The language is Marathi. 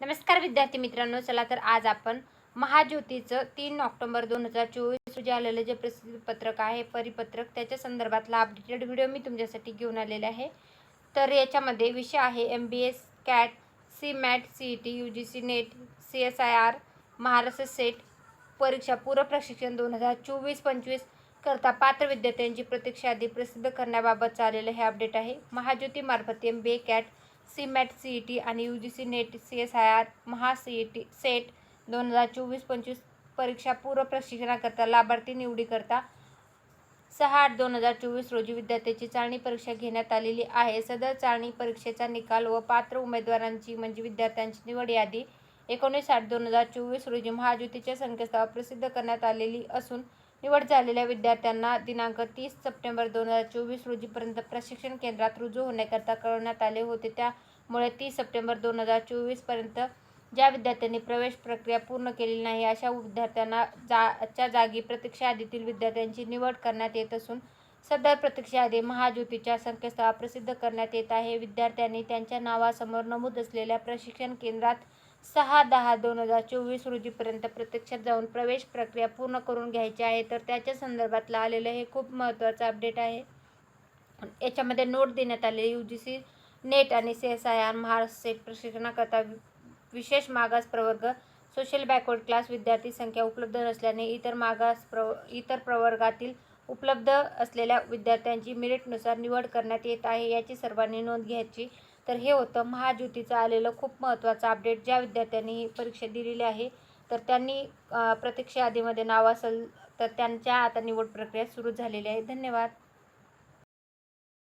नमस्कार विद्यार्थी मित्रांनो चला तर आज आपण महाज्योतीचं तीन ऑक्टोबर दोन हजार चोवीस रोजी आलेलं जे प्रसिद्ध पत्रक आहे परिपत्रक त्याच्या संदर्भातला अपडेटेड व्हिडिओ मी तुमच्यासाठी घेऊन आलेला आहे. तर याच्यामध्ये विषय आहे M B S CAT C MAT C E T U G C NET C S I R Maharashtra SET परीक्षा पूर्व प्रशिक्षण दोन हजार चोवीस पंचवीस करता पात्र विद्यार्थ्यांची प्रतीक्षा यादी प्रसिद्ध करण्याबाबत आलेलं हे अपडेट आहे. महाज्योतीमार्फत M B A CAT C MAT C E T आणि U G C NET C S I R Maha C E T SET दोन हजार चोवीस पंचवीस परीक्षा पूर्व प्रशिक्षणाकरता लाभार्थी निवडीकरता सहा आठ दोन हजार चोवीस रोजी विद्यार्थ्याची चाळणी परीक्षा घेण्यात आलेली आहे. सदर चाळणी परीक्षेचा निकाल व पात्र उमेदवारांची म्हणजे विद्यार्थ्यांची निवड यादी एकोणीस आठ दोन हजार चोवीस रोजी महाज्योतीच्या संकेतस्थळावर प्रसिद्ध करण्यात आलेली असून निवड झालेल्या विद्यार्थ्यांना दिनांक तीस सप्टेंबर दोन हजार चोवीस रोजीपर्यंत प्रशिक्षण केंद्रात रुजू होण्याकरता कळवण्यात आले होते. त्यामुळे तीस सप्टेंबर दोन हजार चोवीसपर्यंत ज्या विद्यार्थ्यांनी प्रवेश प्रक्रिया पूर्ण केलेली नाही अशा विद्यार्थ्यांना जाच्या जागी प्रतीक्षा यादीतील विद्यार्थ्यांची निवड करण्यात येत असून सदर प्रतीक्षा यादी महाज्योतीच्या संकेतस्थळात प्रसिद्ध करण्यात येत आहे. विद्यार्थ्यांनी त्यांच्या नावासमोर नमूद असलेल्या प्रशिक्षण केंद्रात सहा दहा दोन हजार चोवीस रोजीपर्यंत प्रत्यक्षात जाऊन प्रवेश प्रक्रिया पूर्ण करून घ्यायची आहे. तर त्याच्या संदर्भातलं आलेलं हे खूप महत्त्वाचं अपडेट आहे. याच्यामध्ये नोट देण्यात आले यू जी सी नेट आणि C S I R Maharashtra SET प्रशिक्षणाकरता विशेष मागास प्रवर्ग सोशल बॅकवर्ड क्लास विद्यार्थी संख्या उपलब्ध नसल्याने इतर मागास प्र इतर प्रवर्गातील उपलब्ध असलेल्या विद्यार्थ्यांची मेरिटनुसार निवड करण्यात येत आहे. याची सर्वांनी नोंद घ्यायची. तर हे होतं. महाज्योतीचं आलेलं खूप महत्त्वाचं अपडेट ज्या विद्यार्थ्यांनी ही परीक्षा दिलेली आहे तर त्यांनी प्रतीक्षा यादीमध्ये नाव असेल तर त्यांच्या आता निवड प्रक्रिया सुरू झालेली आहे. धन्यवाद.